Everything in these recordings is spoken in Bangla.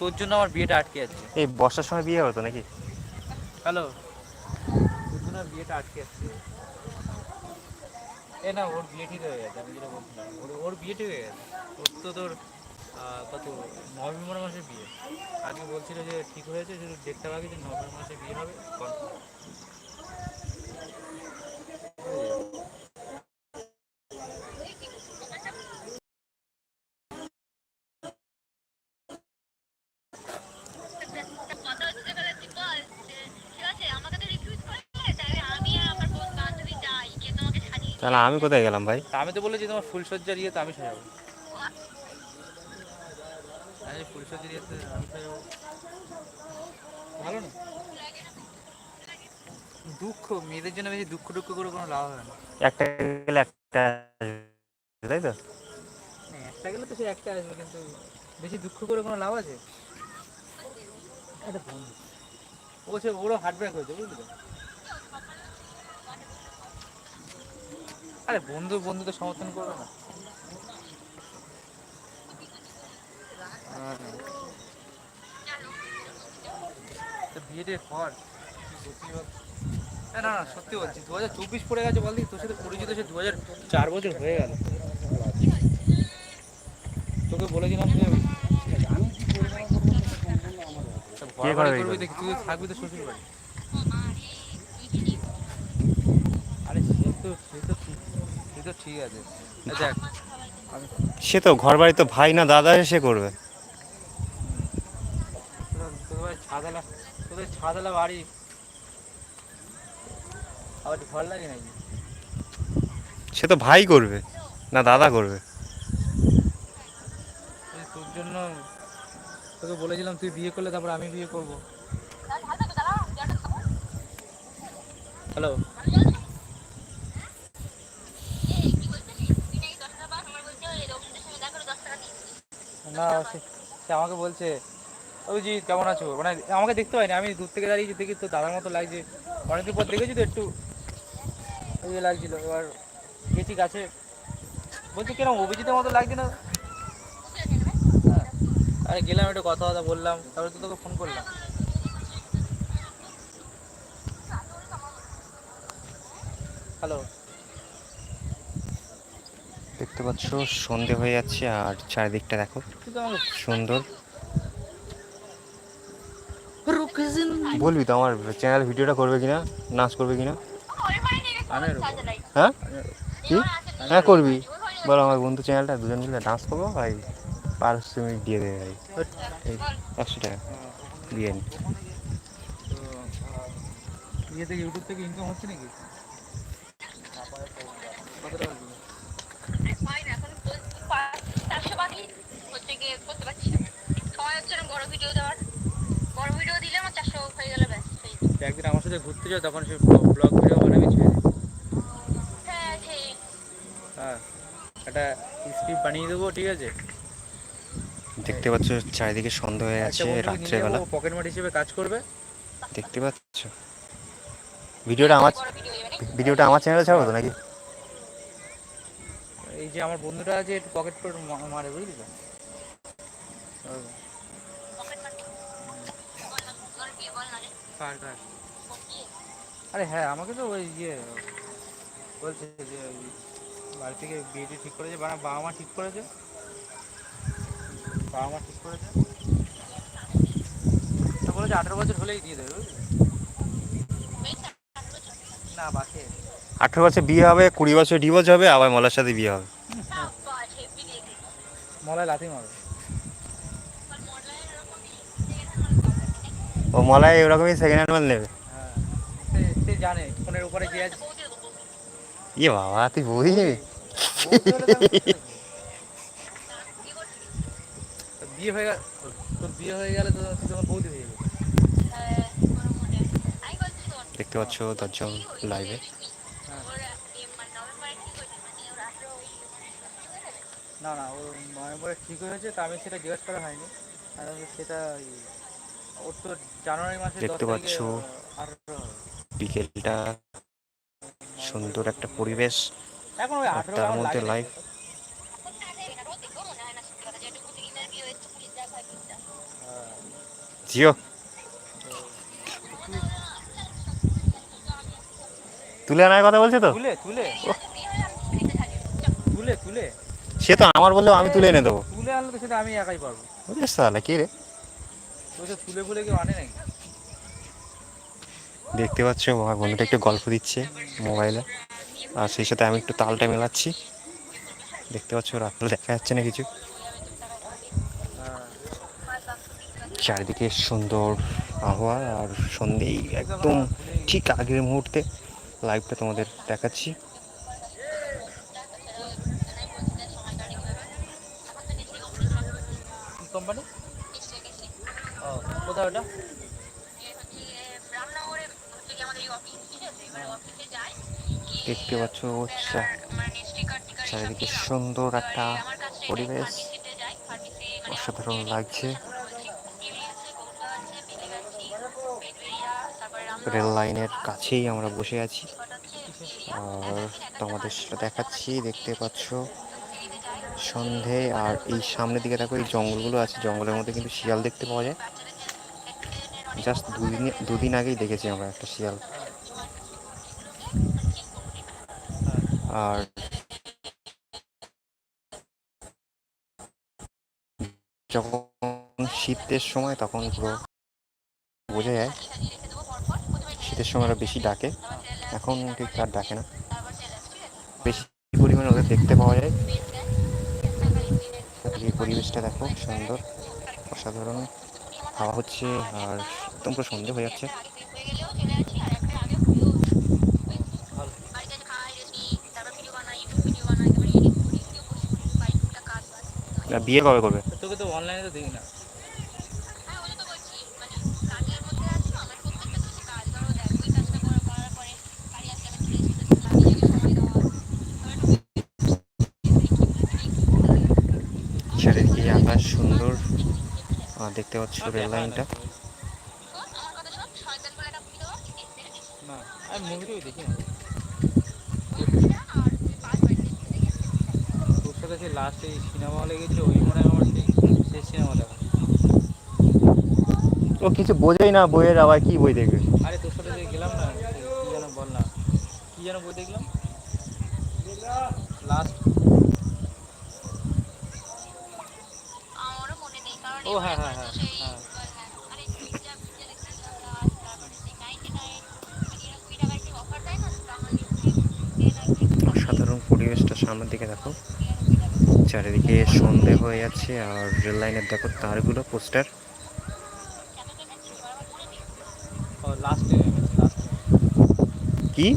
তোর জন্য আমার বিয়েটা আটকে যাচ্ছে এই বর্ষার সময় বিয়ে হতো নাকি? হ্যালো তোর জন্য বিয়েটা আটকে যাচ্ছে এ না ওর বিয়ে ঠিক হয়ে গেছে আমি যেটা বলছিলাম। ওর ওর বিয়ে ঠিক হয়ে গেছে। ওর তো তোর কত নভেম্বর মাসে বিয়ে। আজকে বলছিল যে ঠিক হয়েছে শুধু দেখতে পাবি যে নভেম্বর মাসে বিয়ে হবে confirm। কথা হচ্ছে গেলে তুই বল যে, ঠিক আছে আমাকে তো রিক্রুট করলে তাহলে আমি আর আমার বোন বান্ধবী যাই গিয়ে তোমাকে সাজিয়ে দিই। তাহলে আমি কোথায় গেলাম ভাই? আমি তো বলেছি তোমার ফুলসজ্জার ইয়ে তো আমি সাজাবো আমি ফুলসজ্জার আমি সাজাবো ভালো না? দুঃখ মেয়েদের জন্য বেশি দুঃখ দুঃখ করে কোনো লাভ হয় না। একটা গেলে একটা তাই তো? হ্যাঁ, একটা গেলে তো সে একটা আসবে কিন্তু বেশি দুঃখ করে কোনো লাভ আছে? ও সে ওরও হার্ট ব্রেক হয়েছে বুঝলি আরে বন্ধু বন্ধু তো সমর্থন করবে না। হ্যাঁ। বিয়েটে কর। না না সত্যি বলছি দু হাজার চব্বিশ পড়ে গেছে বল দেখি তোর সাথে পরিচিত সে দু হাজার চার বছর হয়ে গেল। তোকে বলেছিলাম যে তুই থাকবি তো শ্বশুর বাড়ি আরে সে তো সে তো তো ঠিক আছে। দেখ। সে তো ঘর বাড়ি তো ভাই না দাদা এসে করবে। ছাদালা তোদের ছাদালা বাড়ি। আবার ঘর লাগে নাকি? সে তো ভাই করবে না দাদা করবে। তোর জন্য তোকে বলেছিলাম তুই বিয়ে করলে তারপর আমি বিয়ে করব। হ্যালো। না, সে আমাকে বলছে, অভিজিৎ, কেমন আছো? মানে আমাকে দেখতে পাইনি। আমি দূর থেকে দাঁড়িয়ে দেখি তো দাদার মতো লাগছে। অনেকদিন পর দেখেছি তো একটু ইয়ে লাগছিল। এবার গেছি গাছে বলছি, কেন, অভিজিতের মতো লাগছে না? হ্যাঁ। আরে গেলাম, একটু কথা কথা বললাম, তারপরে তো তোকে ফোন করলাম। হ্যালো দেখতে পাচ্ছ, সন্ধে হয়ে যাচ্ছে আর চারিদিকটা দেখো সুন্দর। বলবি তো আমার চ্যানেল ভিডিওটা করবে কিনা, নাচ করবে কিনা? হ্যাঁ? কি? হ্যাঁ করবি। বলো আমার বন্ধু চ্যানেলটা দুজন মিলে ডান্স করব, ভাই মিনিট দিয়ে দেবে ভাই। একশো টাকা, দিয়ে নি। তো থেকে ইউটিউব থেকে ইনকাম হচ্ছে নাকি কত টাকা দিবি? চারশো বাকি হচ্ছে গিয়ে করতে পারছি না সময় হচ্ছে না বড় ভিডিও দেওয়ার। বড় ভিডিও দিলে আমার চারশো হয়ে গেলে ব্যাস যাবে। তো একদিন আমার সাথে ঘুরতে যাও তখন সে ব্লগ ভিডিও বানাবি ছেড়ে হ্যাঁ হ্যাঁ একটা স্ক্রিপ্ট বানিয়ে দেবো ঠিক আছে? দেখতে পাচ্ছ চারিদিকে সন্ধ্যা হয়ে আছে নিয়ে রাত্রেবেলা। পকেট মার হিসেবে কাজ করবে? দেখতে পাচ্ছ? ভিডিওটা আমার? ভিডিওটা আমার চ্যানেলে ছাড়বো তো নাকি? এই যে আমার বন্ধুটা আছে একটু পকেট করে মা- মারে বুঝলি তো? কার কার আরে হ্যাঁ আমাকে তো ওই ইয়ে বলছে যে বাড়ি থেকে বিয়েটি ঠিক করেছে বা বাবা মা ঠিক করেছে? বাবা মা ঠিক করেছে? তো বলেছে আঠেরো বছর হলেই দিয়ে দেবে না বাকি আঠেরো বছর বিয়ে হবে কুড়ি বছর ডিভোর্স হবে আবার মলার সাথে বিয়ে হবে। মলায় লাথি মারবে আর মডেলের এরকমই দেখে ও মলায় এরকমই সেকেন্ড হ্যান্ড মাল নেবে হ্যাঁ সে জানে ফোনের উপরে যে আছে। ইয়ে বাবা তুই বই নিবি। কি? তোর বিয়ে হয়ে গেল তোর বিয়ে হয়ে গেলে তো তুই তোমার বৌদি হয়ে যাবে দেখতে পাচ্ছ দশজন লাইভে না না ও নভেম্বরে ঠিক হয়েছে তা আমি সেটা জিজ্ঞেস করা হয়নি আর সেটা দেখতে পাচ্ছ বিকেলটা সুন্দর একটা পরিবেশ আর তার মধ্যে লাইভ জিও। তুলে আনার কথা বলছে তো? সে তো আমার বললেও আমি তুলে এনে দেবো। তুলে আনলে তো সেটা আমি একাই পারব। বুঝিস তাহলে কি রে? তুলে ফুলে কেউ আনে নাকি? দেখতে পাচ্ছ আমার বন্ধুটা একটু গল্প দিচ্ছে মোবাইলে। আর সেই সাথে আমি একটু তালটা মেলাচ্ছি। দেখতে পাচ্ছ রাত্রে দেখা যাচ্ছে না কিছু। হ্যাঁ। চারিদিকে সুন্দর আবহাওয়া আর সন্ধেই একদম ঠিক আগের মুহূর্তে লাইভটা তোমাদের দেখাচ্ছি কি কোম্পানি ও কোথায় ওটা রামনগরে হচ্ছে কি আমাদের এই অফিস ঠিক আছে এবার দেখতে পাচ্ছ চারিদিকে সুন্দর একটা পরিবেশ। অসাধারণ লাগছে। রেল লাইনের কাছেই আমরা বসে আছি। আর তোমাদের সেটা দেখাচ্ছি, দেখতে পাচ্ছ। সন্ধে, আর এই সামনের দিকে দেখো, এই জঙ্গলগুলো আছে। জঙ্গলের মধ্যে কিন্তু শিয়াল দেখতে পাওয়া যায়। জাস্ট দুদিন দুদিন আগেই দেখেছি আমরা একটা শিয়াল। আর যখন শীতের সময়, তখন পুরো বোঝা যায়, শীতের সময় ওরা বেশি ডাকে। এখন ঠিক আর ডাকে না। বেশি পরিমাণে ওদের দেখতে পাওয়া যায়। পরিবেশটা দেখো, সুন্দর, অসাধারণ। হাওয়া হচ্ছে আর একদম পুরো সন্ধে হয়ে যাচ্ছে। বিয়ে কবে করবে? তোকে তো অনলাইনে তো দেখি না। আকাশ সুন্দর দেখতে পাচ্ছ রেল লাইনটা। তোর সাথে সেই লাস্টে সিনেমা হলে গেছিল ওই মনে হয় আমার সেই সিনেমা দেখা। ও কিছু বোঝেই না বইয়ের আবার কি বই দেখবে? আরে তোর সাথে গেলাম না কি যেন বল না কি যেন বই দেখলাম লাস্ট আমারও মনে নেই কারণ ও হ্যাঁ হ্যাঁ হ্যাঁ হ্যাঁ। আরে যা বুঝে দেখতে তারপরে সেই 99 মানে এরকম কুড়ি টাকার কি অফার দেয় না তখন দিয়ে রাখবে অসাধারণ পরিবেশটা সামনের দিকে দেখো। চারিদিকে সন্ধে হয়ে যাচ্ছে আর রেল লাইনের দেখো তারগুলো পোস্টার। ও লাস্ট এমএমএস লাস্ট কি?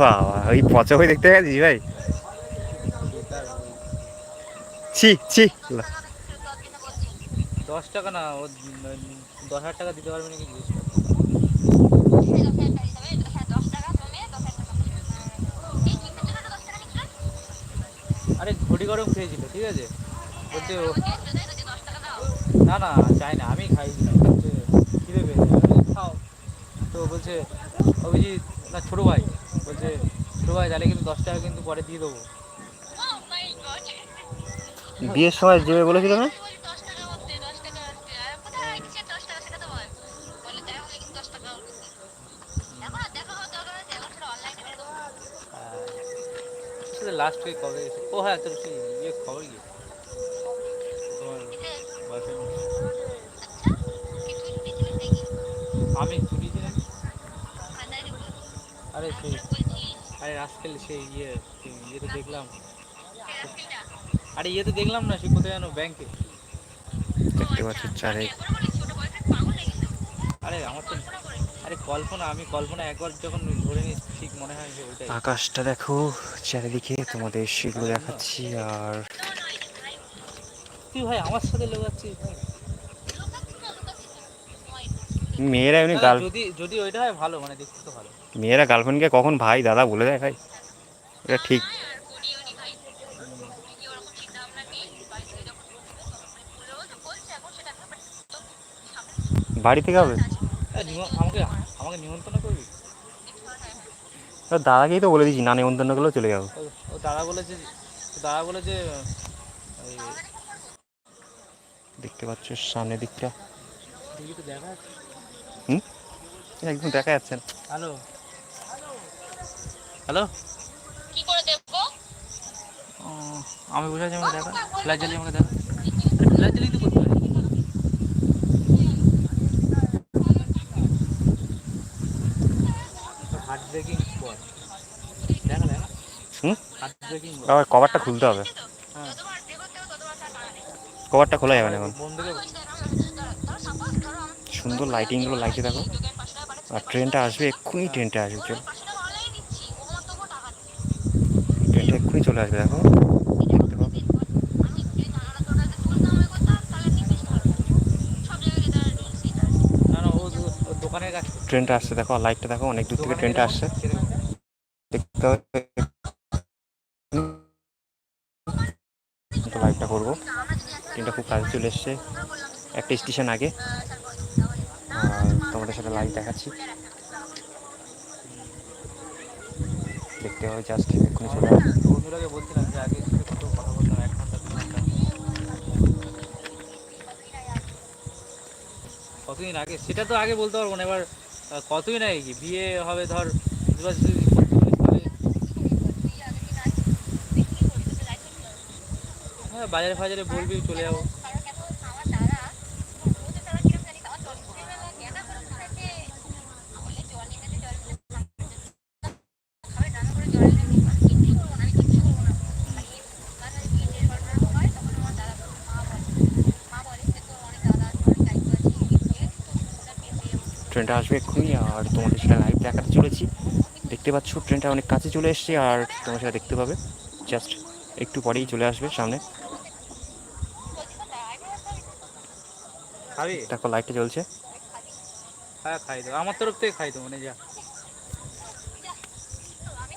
বাবা ওই পচা হয়ে দেখতে গেছিস ভাই? ছি ছি। দশ টাকা না, ও দশ হাজার টাকা দিতে পারবে নাকি। আরে ঘড়ি গরম খেয়েছিল, ঠিক আছে? বলছে ও না না, চাই না, আমি খাই। খিদে পেয়েছে। খাও। তো বলছে, অভিজিৎ, না, ছোটো ভাই। বলছে, ছোটো ভাই, তাহলে কিন্তু দশ টাকা কিন্তু পরে দিয়ে দেবো। বিয়ের সময় যে বলেছিল না? লাস্ট উইক কবে গেছে ও হ্যাঁ তোর সেই ইয়ে খবর কি তোমার বয়ফ্রেন্ড আমি ছুটি ছিলাম আরে সেই আরে রাস্কেল সেই ইয়ে সেই ইয়েতে দেখলাম। আরে ইয়েতে দেখলাম না সে কোথায় জানো ব্যাংকে দেখতে পাচ্ছ চারে আরে আমার তো আরে কল্পনা আমি কল্পনা একবার যখন ধরে নিই ঠিক মনে হয় যে ওইটাই। আকাশটা দেখো চারিদিকে তোমাদের সেগুলো দেখাচ্ছি আর তুই ভাই আমার সাথে লোকাচ্ছিস? ভাই মেয়েরা এমনি গার্ল যদি যদি ওইটা হয় ভালো মানে দেখতে তো ভালো। মেয়েরা গার্লফ্রেন্ডকে কখন ভাই দাদা বলে দেয় ভাই? এটা ঠিক। বাড়ি থেকে হবে? আমাকে আমাকে নিমন্ত্রণ করবি? দাদাকেই তো বলে দিচ্ছি না নেমন্তন্ন করলেও চলে যাব। ও দাদা বলেছে ও দাদা বলেছে দেখতে পাচ্ছ সামনের দিকটা। হুম? একদম দেখা যাচ্ছে না। হ্যালো। হ্যালো। কি করে দেখব? আমি বুঝাচ্ছি আমাকে দেখা। ফ্ল্যাশ জ্বালিয়ে আমাকে দেখা। ফ্ল্যাশ জ্বালিয়ে তো করতে পারি হার্ট ব্রেকিং স্পট দেখা দেখা হুম হার্ট ব্রেকিং আবার কভারটা খুলতে হবে। হ্যাঁ। কভারটা খোলা যাবে না এখন। সুন্দর লাইটিংগুলো লাগছে দেখো। আর ট্রেনটা আসবে এক্ষুনি ট্রেনটা আসবে চল। ট্রেনটা এক্ষুনি চলে আসবে দেখো দেখতে পাবো আমি যদি ধারণা তোর কাছে তুলতাম আমি করতাম তাহলে নিতিস ভালো সব জায়গায় তার রুলস এটা না না ও দো- ও দোকানের কাছে ট্রেনটা আসছে, দেখো লাইটটা দেখো, অনেক দূর থেকে ট্রেনটা আসছে। দেখতে লাইটটা করব। ট্রেনটা খুব কাছে চলে এসছে। একটা স্টেশন আগে। তোমাদের সাথে লাইট দেখাচ্ছি। দেখতে হবে জাস্ট এক্ষুনি চলে কথা কতদিন আগে? সেটা তো আগে বলতে পারব না, এবার আহ, না কি বিয়ে হবে ধর হ্যাঁ বাজারে ফাজারে বলবি চলে যাব আমার দাদা ওদের দাদা কিরম জানি আমার জল বেলা কেনা করে খাইতে বলে জল নিয়ে গেছে জল খাবে দানা করে জল নিয়ে কিচ্ছু করব না আমি কিচ্ছু করব না আর এই কাজে বিয়ে দেড় ঘণ্টা হয় তখন আমার দাদা বলে, মা বলে মা বলে যে তোর অনেক দাদা আছে অনেক দায়িত্ব আছে এই বিয়ে তোর বিয়ে বিয়ে ট্রেনটা আসবে এক্ষুনি আর তোমাদের সেটা লাইভ দেখাতে চলেছি। দেখতে পাচ্ছ ট্রেনটা অনেক কাছে চলে এসছে আর তোমার সেটা দেখতে পাবে। জাস্ট একটু পরেই চলে আসবে সামনে। খাবি? দেখো লাইটটা জ্বলছে হ্যাঁ খাই দেবো। আমার তরফ থেকে খাই দেবো মানে যা। না মনে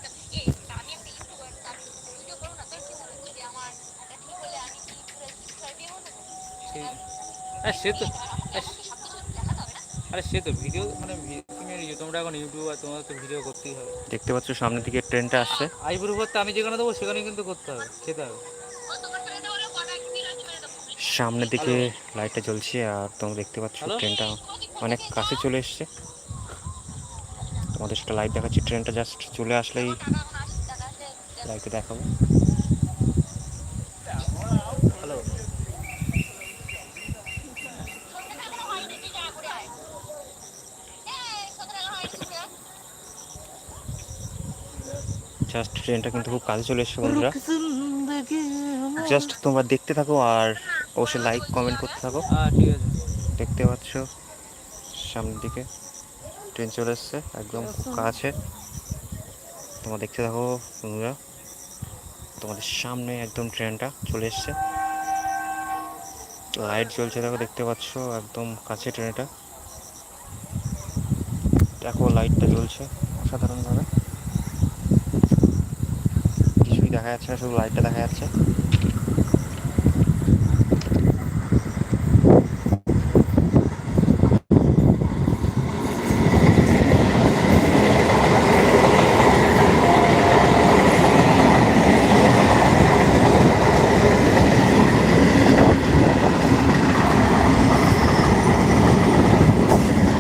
হ্যাঁ সে তো হ্যাঁ, সব কিছু দেখাতে হবে না আরে সে তো ভিডিও মানে তুমি তোমরা এখন ইউটিউবার তোমাদের তো ভিডিও করতেই হবে। দেখতে পাচ্ছ সামনের দিকে ট্রেনটা আসছে। আইবুড়ো ভর্তা আমি যেখানে দেবো সেখানে কিন্তু করতে হবে খেতে হবে। সামনের দিকে লাইটটা জ্বলছে আর তোমরা দেখতে পাচ্ছ ট্রেনটা অনেক কাছে চলে এসছে। তোমাদের সাথে লাইট দেখাচ্ছি ট্রেনটা জাস্ট চলে আসলেই লাইটে দেখাবো হ্যালো সত্তর টাকা হয়নি তুই টাকা করে আয় এই সত্তর টাকা হয়নি তুই আয়। জাস্ট ট্রেনটা কিন্তু খুব কাছে চলে এসছে বন্ধুরা। জাস্ট তোমরা দেখতে থাকো আর অবশ্যই লাইক কমেন্ট করতে থাকো। দেখতে পাচ্ছ সামনের দিকে ট্রেন চলে এসছে একদম খুব কাছে। তোমরা দেখতে থাকো বন্ধুরা। তোমাদের সামনে একদম ট্রেনটা চলে এসছে। লাইট জ্বলছে দেখো দেখতে পাচ্ছ একদম কাছে ট্রেনটা দেখো লাইটটা জ্বলছে অসাধারণভাবে। দেখা যাচ্ছে না শুধু লাইটটা দেখা যাচ্ছে।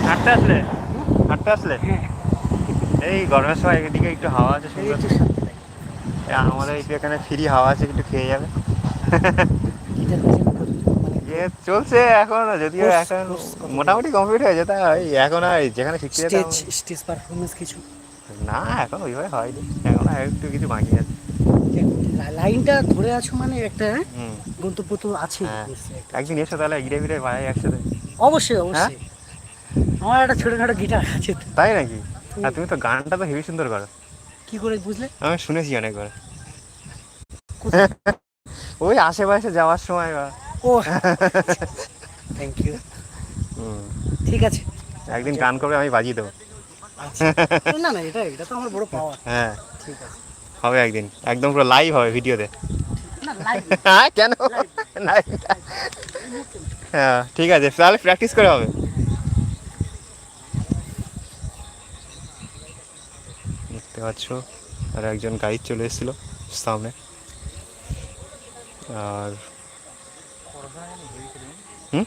হাঁটতে আসলে? হাঁটতে আসলে? এই গরমের সময় এদিকে একটু হাওয়া আছে সুন্দর। আমাদের একটু এখানে ফ্রি হাওয়া আছে একটু খেয়ে যাবে। ইয়ে চলছে এখন যদিও এখন মোটামুটি কমপ্লিট হয়ে যেতে এখন আর যেখানে শিখতে স্টেজ স্টেজ পারফরমেন্স কিছু? না এখন ওইভাবে হয়নি এখন একটু কিছু বাকি আছে। লাইনটা ধরে আছো মানে একটা হুম। গন্তব্য তো আছে হ্যাঁ। একদিন এসো তাহলে ঘিরে ফিরে বাড়াই একসাথে। অবশ্যই অবশ্যই। আমার একটা ছোটখাটো গিটার আছে। তাই নাকি? আর তুমি তো গানটা তো হেভি সুন্দর করো। কি করে বুঝলে? আমি শুনেছি অনেকবার। ওই আশেপাশে যাওয়ার সময় বা ও থ্যাংক ইউ হুম, ঠিক আছে। একদিন গান করবে আমি বাজিয়ে দেবো। আচ্ছা। না না এটা এটা তো আমার বড় পাওয়ার হ্যাঁ। ঠিক আছে। হবে একদিন। একদম পুরো লাইভ হবে ভিডিওতে। না লাইভ হ্যাঁ কেন? হ্যাঁ ঠিক আছে। তাহলে প্র্যাকটিস করে হবে। দেখতে পাচ্ছ। আর একজন গাইড চলে এসেছিল সামনে। আর হুম?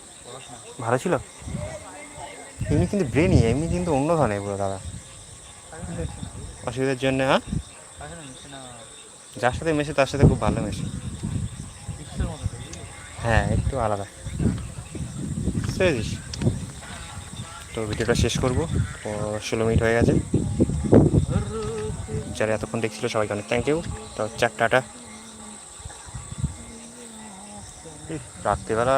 ভালো ছিল? এমনি কিন্তু ব্রেনই এমনি কিন্তু অন্য ধরনের পুরো দাদা। অসুবিধার জন্য হ্যাঁ? যার সাথে মেশে, তার সাথে খুব ভালো মেশে? হ্যাঁ একটু আলাদা। বুঝতে তো ভিডিওটা শেষ করব। ষোলো মিনিট হয়ে গেছে। যারা এতক্ষণ দেখছিল সবাইকে অনেক থ্যাংক ইউ তো চার টাটা। রাত্রিবেলা